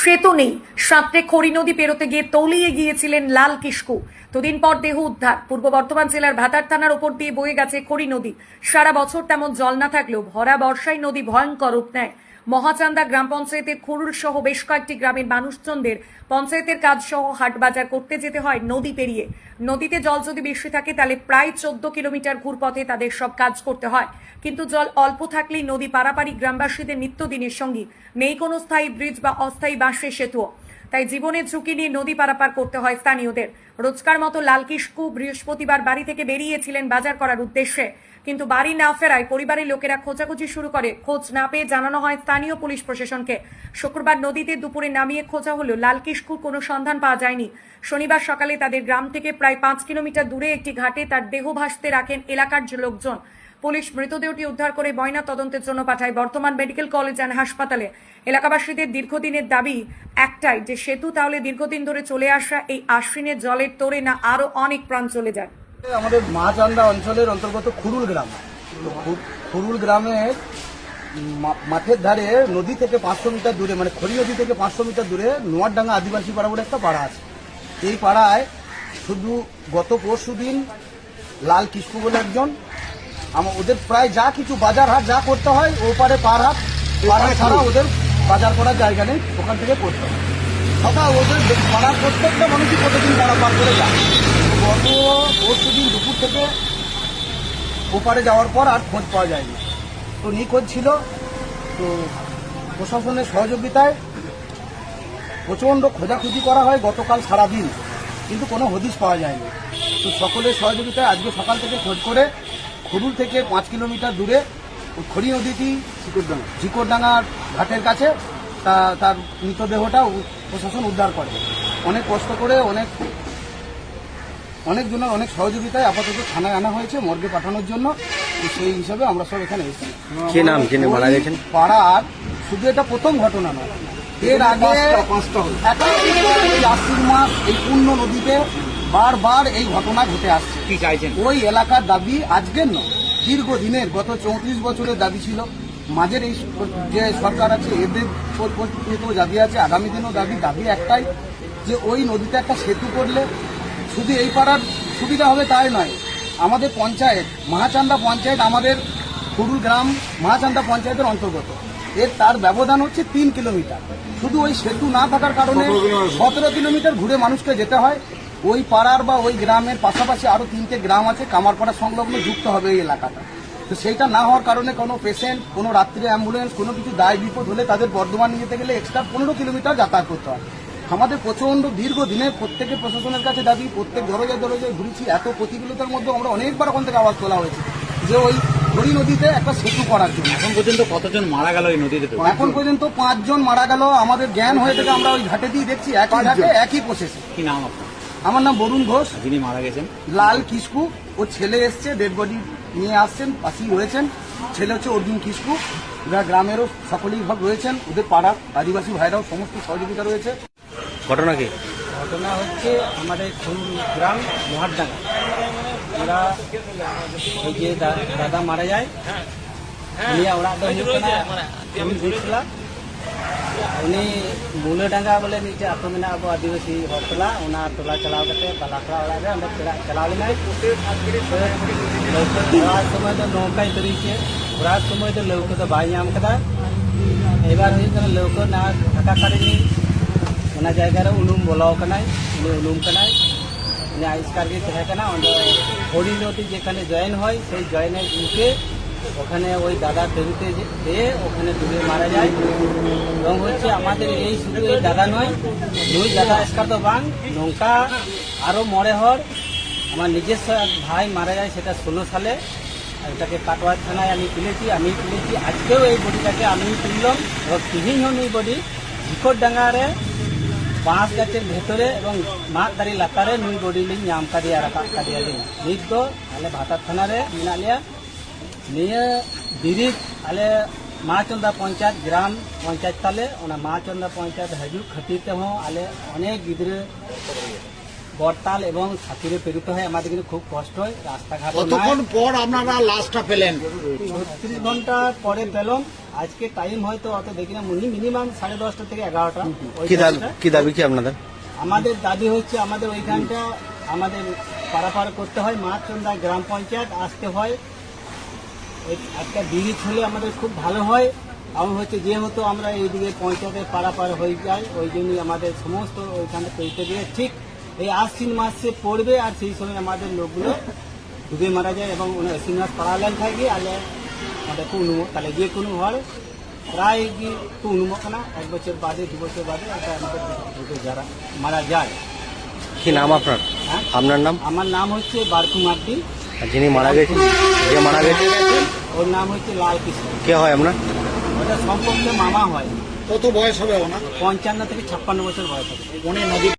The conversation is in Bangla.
সেতু নেই। সাঁতরে খড়ি নদী পেরোতে গিয়ে তলিয়ে গিয়েছিলেন লাল কিস্কু দুদিন পর দেহ উদ্ধার। পূর্ব বর্ধমান জেলার ভাতার থানার ওপর দিয়ে বয়ে গেছে খড়ি নদী। সারা বছর তেমন জল না থাকলেও ভরা বর্ষায় নদী ভয়ঙ্কর রূপ নেয়। মহাচান্দা গ্রাম পঞ্চায়েতের খুরুল সহ বেশ কয়েকটি গ্রামের মানুষজনদের পঞ্চায়েতের কাজ সহ হাট বাজার করতে যেতে হয় নদী পেরিয়ে। নদীতে জল যদি বেশি থাকে, তাহলে প্রায় চোদ্দ কিলোমিটার ঘুরপথে তাদের সব কাজ করতে হয়। কিন্তু জল অল্প থাকলেই নদী পারাপারি গ্রামবাসীদের নিত্যদিনের সঙ্গী। নেই কোনো স্থায়ী ব্রিজ বা অস্থায়ী বাঁশের সেতুও। তাই জীবনের ঝুঁকি নিয়ে নদী পারাপার করতে হয় স্থানীয়দের। রোজকার মতো লালকিস্কু বৃহস্পতিবার বাড়ি থেকে বেরিয়েছিলেন বাজার করার উদ্দেশ্যে। কিন্তু বাড়ি না ফেরায় পরিবারের লোকেরা খোঁজাখুঁজি শুরু করে। খোঁজ না পেয়ে জানানো হয় স্থানীয় পুলিশ প্রশাসনকে। শুক্রবার নদীতে দুপুরে নামিয়ে খোঁজা হলো লালকিস্কুর কোনো সন্ধান পাওয়া যায়নি। শনিবার সকালে তাদের গ্রাম থেকে প্রায় পাঁচ কিলোমিটার দূরে একটি ঘাটে তার দেহ ভাসতে রাখেন এলাকার লোকজন। পুলিশ মৃতদেহটি উদ্ধার করে ময়না তদন্তের জন্য পাঠায় বর্তমান মেডিকেল কলেজ অ্যান্ড হাসপাতালে। এলাকাবাসীদের দীর্ঘদিনের দাবি একটাই, যে সেতু তাহলে দীর্ঘদিন ধরে চলে আসা এই আশ্বিনের জলের তোরে না আরও অনেক প্রাণ চলে যায়। আমাদের মাচান্দা অঞ্চলের অন্তর্গত খুরুল গ্রাম। খুরুল গ্রামের মাঠের ধারে নদী থেকে পাঁচশো মিটার দূরে মানে খড়ি নদী থেকে পাঁচশো মিটার দূরে নোয়ারডাঙ্গা আদিবাসী পাড়া বলে একটা পাড়া আছে। এই পাড়ায় শুধু গত পরশু দিন লাল কিস্কু বলে একজন আমার ওদের প্রায় যা কিছু বাজার হাট যা করতে হয়, ও পারে পার হাট, পাড়া ছাড়া ওদের বাজার করার জায়গা নেই, ওখান থেকে করতে হয়। সকাল ওদের পাড়ার প্রত্যেকটা মানুষই প্রতিদিন পাড়া পার করে যায়। গত পরশু দিন দুপুর থেকে ওপারে যাওয়ার পর আর খোঁজ পাওয়া যায়নি। তো নিখোঁজ ছিল। তো প্রশাসনের সহযোগিতায় প্রচণ্ড খোঁজাখুঁজি করা হয় গতকাল সারাদিন। কিন্তু কোনো হদিশ পাওয়া যায়নি। তো সকলের সহযোগিতায় আজকে সকাল থেকে খোঁজ করে খুরুল থেকে পাঁচ কিলোমিটার দূরে খড়ি নদীটি ঝিকরডাঙ্গা ঝিকরডাঙ্গার ঘাটের কাছে তা তার মৃতদেহটা প্রশাসন উদ্ধার করে। অনেক কষ্ট করে, অনেক অনেকজনের অনেক সহযোগিতায় আপাতত থানায় আনা হয়েছে মর্গে পাঠানোর জন্য। সেই হিসাবে আমরা সব এখানে এসেছি। কি নাম যিনি মারা গেছেন? ওই পাড়ার শুধু এটা প্রথম ঘটনা নয় এর আগে এই আশ্বিন মাস এই পূর্ণ নদীতে বারবার এই ঘটনা ঘটে আসছে। কি চাইছেন? ওই এলাকার দাবি আজকের নয় দীর্ঘদিনের গত চৌত্রিশ বছরের দাবি ছিল। মাঝের এই যে সরকার আছে এদের দাবি আছে আগামী দিনও দাবি দাবি একটাই যে ওই নদীতে একটা সেতু করলে শুধু এই পাড়ার সুবিধা হবে তাই নয়। আমাদের পঞ্চায়েত মহাচান্দা পঞ্চায়েত আমাদের খুরুল গ্রাম মহাচান্দা পঞ্চায়েতের অন্তর্গত। এর তার ব্যবধান হচ্ছে তিন কিলোমিটার। শুধু ওই সেতু না থাকার কারণে সতেরো কিলোমিটার। ঘুরে মানুষকে যেতে হয়। ওই পাড়ার বা ওই গ্রামের পাশাপাশি আরও তিনটে গ্রাম আছে কামারপাড়া সংলগ্ন যুক্ত হবে এই এলাকাটা। তো সেইটা না হওয়ার কারণে কোনো পেশেন্ট কোনো রাত্রে অ্যাম্বুলেন্স কোনো কিছু দায় বিপদ হলে তাদের বর্ধমান নিয়ে যেতে গেলে এক্সট্রা পনেরো কিলোমিটার যাতায়াত করতে হয়। আমাদের প্রচণ্ড দীর্ঘদিনে প্রত্যেকের প্রশাসনের কাছে দাবি প্রত্যেক দরজায় দরজায় ঘুরেছি এত প্রতিকূলতার মধ্যে আমরা অনেকবার ওখান থেকে আওয়াজ তোলা হয়েছে যে ওই হরি নদীতে একটা সেতু করার জন্য। এখন পর্যন্ত কতজন মারা গেল এই নদীতে এখন পর্যন্ত পাঁচজন মারা গেল আমাদের জ্ঞান হয়ে থেকে আমরা ওই ঘাটে দিয়ে দেখছি একই ঘাটে একই প্রসেসে কি নাম আপনার? আমার নাম বরুণ ঘোষ। যিনি মারা গেছেন? লাল কিস্কু ও ছেলে এসছে ডেড বডি নিয়ে আসছেন পাশেই রয়েছেন। ছেলে হচ্ছে অর্জুন কিস্কু এরা গ্রামেরও সকলেই ভাগ রয়েছেন ওদের পাড়ার আদিবাসী ভাইরাও সমস্ত সহযোগিতা রয়েছে। ঘটনা কি ঘটনা হচ্ছে আমাদের খুলুর গ্রাম মহারডাঙ্গা ওরা ওই যে দাদা মারা যায় নিয়ে ওরা দেখছিলাম উনি ᱢᱩᱞᱟᱹᱰᱟᱸᱜᱟ ᱵᱚᱞᱮ ᱢᱤᱫᱴᱮᱡ ᱟᱛᱳ ᱢᱮᱱᱟᱜᱼᱟ ᱟᱵᱚ ᱟᱹᱫᱤᱵᱟᱹᱥᱤ ᱦᱚᱲ ᱴᱚᱞᱟ ᱚᱱᱟ ᱴᱚᱞᱟ ᱪᱟᱞᱟᱣ ᱠᱟᱛᱮᱫ ᱵᱟᱞᱟᱠᱲᱟ ᱚᱲᱟᱜ ᱨᱮ ᱚᱸᱰᱮ ᱪᱟᱞᱟᱣ ᱞᱮᱱᱟᱭ ᱱᱚᱣᱟ ᱥᱚᱢᱚᱭ ᱫᱚ ᱱᱚᱝᱠᱟᱭ ᱛᱟᱹᱨᱤ ᱠᱮ ᱚᱲᱟᱜ ᱥᱚᱢᱚᱭ ᱫᱚ ᱞᱟᱹᱣᱠᱟᱹ ᱫᱚ ᱵᱟᱭ ᱧᱟᱢ ᱠᱟᱫᱟ ᱮᱵᱟᱨ ᱦᱩᱭᱩᱜ ᱠᱟᱱᱟ ᱞᱟᱹᱣᱠᱟᱹ ᱱᱟ ᱴᱟᱠᱟ ᱠᱟᱹᱲᱤ ᱚᱱᱟ ᱡᱟᱭᱜᱟ ᱨᱮ ᱩᱱᱩᱢ ᱵᱚᱞᱚ ᱟᱠᱟᱱᱟᱭ ᱩᱱᱤ ᱩᱱᱩᱢ ᱠᱟᱱᱟᱭ ᱩᱱᱤ আবিষ্কার গিয়ে থাকা কেনা ওটা হরিণতি যেখানে জয়েন হয় সেই জয়েনে ঢুকে ওখানে ওই দাদা ফেরিতে যেয়ে ওখানে ডুবে মারা যায় এবং হচ্ছে আমাদের এই শুধু এই দাদা নয় দুই দাদা আজকাল তো বাং নৌকা আরও মরে হর আমার নিজস্ব এক ভাই মারা যায় সেটা ষোলো সালে এটাকে কাটোয়া থানায় আমি তুলেছি আমি তুলেছি আজকেও এই বডিটাকে আমি তুললাম এবং টিভিং হন এই বডি ভিকট ডাঙ্গারে বাঁশ গাছের ভেতরে এবং মাঠ দাঁড়ি লাতারে নুই বডি লিং নাম কাদিয়া রাখা কাদিয়া লিং। নিত দো আলে ভাতার থানারে মেনা নিয়ে বিরিক আলে মা চন্দা পঞ্চায়েত গ্রাম পঞ্চায়েত তালে ওনা মা চন্দা পঞ্চায়েত হাজুক খাতির তেহ আলে অনেক গিদ্রে বরতাল এবং সাথীরে পেরুত হয় আমাদের কিন্তু খুব কষ্ট হয় রাস্তাঘাট কতক্ষণ পর আপনারা লাস্টটা পেলেন? ছত্রিশ ঘণ্টা পরে পেলাম। আজকে টাইম হয়তো অত দেখি না মিনিমাম সাড়ে দশটা থেকে এগারোটা। কি দাবি কি আপনাদের? আমাদের দাবি হচ্ছে আমাদের ওইখানটা আমাদের পারাপার করতে হয় মাছচন্দা গ্রাম পঞ্চায়েত। আসতে হয় একটা ব্রিজ হলে আমাদের খুব ভালো হয়। এবং হচ্ছে যেহেতু আমরা এইদিকে পঞ্চায়েতের পারাপার হয়ে যাই ওই জন্যই আমাদের সমস্ত ওইখানে তৈরি দিয়ে ঠিক এই আশ্বিন মাসে পড়বে আর সেই সময় আমাদের লোকগুলো ডুবে মারা যায় এবং আশ্বিন মাস পাড়ালেন থাকে আলে আমাদের কুনুমো তাহলে যে কোনো হয় প্রায় কি কুনুমো কানা এক বছর বাদে দু বছর বাদে একটা আমাদের ডুবে যারা মারা যায়। কি নাম আপনার? হ্যাঁ? আপনার নাম? আমার নাম হচ্ছে বারকু মার্টি আর যিনি মারা গেছেন যে মারা গেছেন? ওর নাম হচ্ছে লাল কৃষ্ণ কে হয় আপনার? ওটা সম্পর্কে মামা হয়। কত বয়স হবে ওনার? পঞ্চান্ন থেকে ছাপ্পান্ন বছর বয়স হবে। উনি নদী